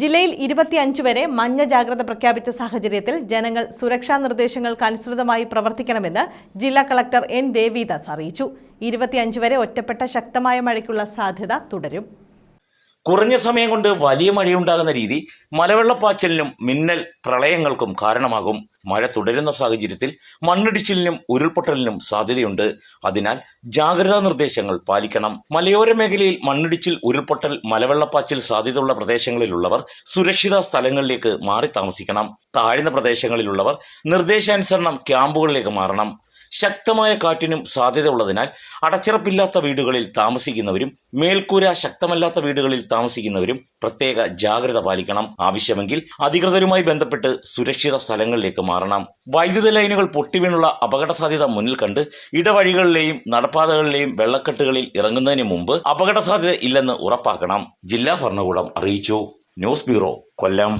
ജില്ലയിൽ ഇരുപത്തിയഞ്ച് വരെ മഞ്ഞ ജാഗ്രത പ്രഖ്യാപിച്ച സാഹചര്യത്തിൽ ജനങ്ങൾ സുരക്ഷാ നിർദ്ദേശങ്ങൾക്ക് അനുസൃതമായി പ്രവർത്തിക്കണമെന്ന് ജില്ലാ കളക്ടർ എൻ ദേവിദാസ് അറിയിച്ചു. ഇരുപത്തിയഞ്ച് വരെ ഒറ്റപ്പെട്ട ശക്തമായ മഴയ്ക്കുള്ള സാധ്യത തുടരും. കുറഞ്ഞ സമയം കൊണ്ട് വലിയ മഴയുണ്ടാകുന്ന രീതി മലവെള്ളപ്പാച്ചലിനും മിന്നൽ പ്രളയങ്ങൾക്കും കാരണമാകും. മഴ തുടരുന്ന സാഹചര്യത്തിൽ മണ്ണിടിച്ചിലിനും ഉരുൾപൊട്ടലിനും സാധ്യതയുണ്ട്. അതിനാൽ ജാഗ്രതാ നിർദ്ദേശങ്ങൾ പാലിക്കണം. മലയോര മേഖലയിൽ മണ്ണിടിച്ചിൽ ഉരുൾപൊട്ടൽ മലവെള്ളപ്പാച്ചിൽ സാധ്യതയുള്ള പ്രദേശങ്ങളിലുള്ളവർ സുരക്ഷിത സ്ഥലങ്ങളിലേക്ക് മാറി താമസിക്കണം. താഴ്ന്ന പ്രദേശങ്ങളിലുള്ളവർ നിർദ്ദേശാനുസരണം ക്യാമ്പുകളിലേക്ക് മാറണം. ശക്തമായ കാറ്റിനും സാധ്യത ഉള്ളതിനാൽ അടച്ചിറപ്പില്ലാത്ത വീടുകളിൽ താമസിക്കുന്നവരും മേൽക്കൂര ശക്തമല്ലാത്ത വീടുകളിൽ താമസിക്കുന്നവരും പ്രത്യേക ജാഗ്രത പാലിക്കണം. ആവശ്യമെങ്കിൽ അധികൃതരുമായി ബന്ധപ്പെട്ട് സുരക്ഷിത സ്ഥലങ്ങളിലേക്ക് മാറണം. വൈദ്യുത ലൈനുകൾ പൊട്ടിവീണുള്ള അപകട സാധ്യത മുന്നിൽ കണ്ട് ഇടവഴികളിലെയും നടപ്പാതകളിലെയും വെള്ളക്കെട്ടുകളിൽ ഇറങ്ങുന്നതിന് മുമ്പ് അപകട സാധ്യത ഇല്ലെന്ന് ഉറപ്പാക്കണം. ജില്ലാ ഭരണകൂടം അറിയിച്ചു. News bureau Kollam.